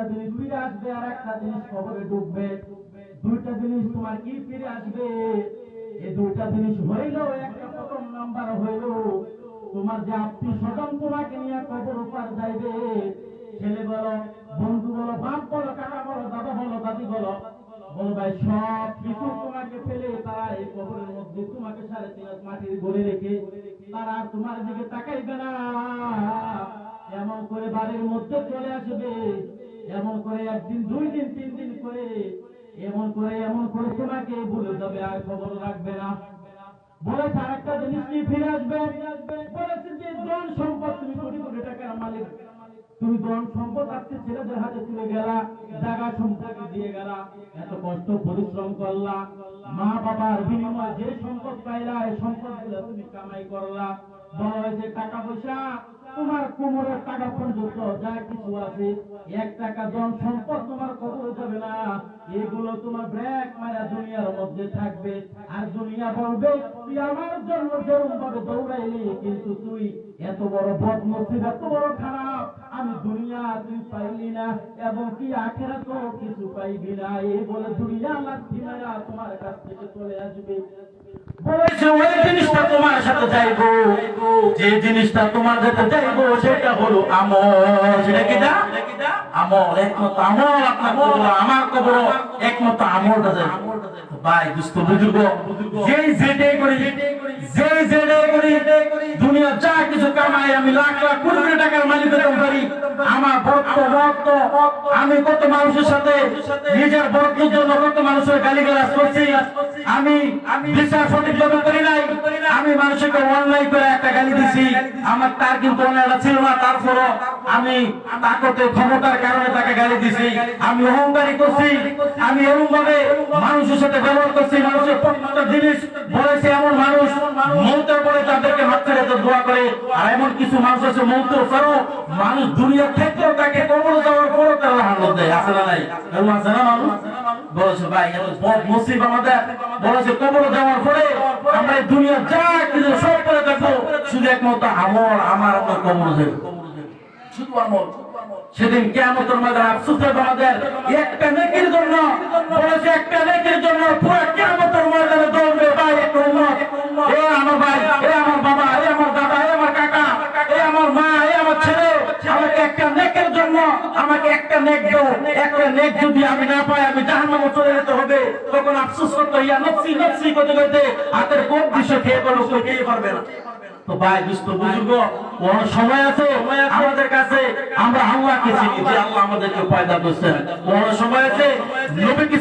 দুইটা জিনিস ফিরে আসবে, আর একটা জিনিস কবরে ডুববে। দুইটা জিনিস তোমার কি ফিরে আসবে? এই দুইটা জিনিস হইল, একটা প্রথম নাম্বার হইল, তোমার যে আত্মীয় স্বজন তোমাকে নিয়ে কবর উপর যাইবে। ছেলে বলো, বন্ধু বলো, বাপ বলো, কাকা বলো, দাদা বলো, দাদি বলো বলো ভাই, সব কিছু তোমাকে ফেলে তারা এই কবরের মধ্যে তোমাকে সাড়ে তিন মাটির গড়ে রেখে তারা আর তোমার দিকে তাকাইবে না। এমন করে বাড়ির মধ্যে চলে আসবে। এমন করে একদিন, দুই দিন, তিন দিন করে, এমন করে এমন করে তোমাকে ভুলে যাবে, আর খবর রাখবে না। বলেছে আরেকটা জিনিস নিয়ে ফিরে আসবে। বলেছে যে, ধন সম্পদ, তুমি কোটি কোটি টাকার মালিক। তুমি ধন সম্পদ আজকে ছেলেদের হাতে তুলে গেলা, জায়গা সম্পত্তি দিয়ে গেলা। এত কষ্ট, পরিশ্রম করলা। মা বাবার বিনিময়ে যে সম্পদ পাইলা, এই সম্পদ তুমি কামাই করলা। বলা হয়েছে, টাকা পয়সা তোমার কোমরের টাকা পর্যন্ত যা কিছু আছে, এক টাকা জন সম্পদ তোমার কবরে যাবে না। এগুলো তোমার ব্রেক মারা দুনিয়ার মধ্যে থাকবে। আর দুনিয়া বলবে, তুই আমার জন্য যেরকম ভাবে দৌড়াইলি, কিন্তু তুই এত বড় বদনসিব, এত বড় খারাপ। আমি দুনিয়া তুই পাইলি না, এবং কি আখেরা তো কিছু পাইবি না। এই বলে দুনিয়া লাথি মারা তোমার কাছ থেকে চলে আসবে। বলেছে, ওই জিনিসটা তোমার সাথে যাইবো। যে জিনিসটা তোমার সাথে যাইবো সেটা একমত আমল, আপনার কবর আমার কবর। যেই যেটাই করি করি, দুনিয়া যা কিছু কামাই, আমি লাখ লাখ কোটি টাকার মালিক হতে আমি কত মানুষের সাথে নিজের জন্য কত মানুষের গালি গালাজ করছি? আমি বিচার সঠিকভাবে করি নাই। আমি মানুষকে অনলাইন করে একটা গালি দিছি। আমার তার কিন্তু অন্যায়টা ছিল না, তারপরও আমি তাকতে ক্ষমতার কারণে তাকে গালি দিছি। আমি অহংকারী করছি। আমি এরকম ভাবে মানুষের সাথে ব্যবহার করছি। মানুষের প্রত্যেকটা জিনিস বলেছে এমন মানুষ মৌতের পরে তাদেরকে তো দোয়া করে। আর এমন কিছু মানুষ আছে মৌতের পরও মানুষ দুনিয়ার ক্ষেত্রেও তাকে কবর যাওয়ার পরও তারা আনন্দ দেয় আছে না নাই এরকম সেদিন কেমতের আমাদের। একটা নেকির জন্য একটা নেকির জন্য পুরো কেমতের ময়দানে দৌড়বে। ভাই আমার ভাই আমার বাবা আমার দাদা আমার কাকা, এ আমার মা আমার ছেলে। আমাকে একটা একটা নেক একটা নেক যদি আমি না পাই, আমি জাহান্নামে চলে যেতে হবে। তখন আফসোস করতে ইয়া নফসি নফসি করতে করতে হাতের কোন দিশে খেয়ে বলো, কেউ খেয়ে পারবে না। আমাদের কাছে আমরা আল্লাহকে চিনি আল্লাহ আমাদেরকে পয়দা করছেন। কোন সময় আছে? নবীকে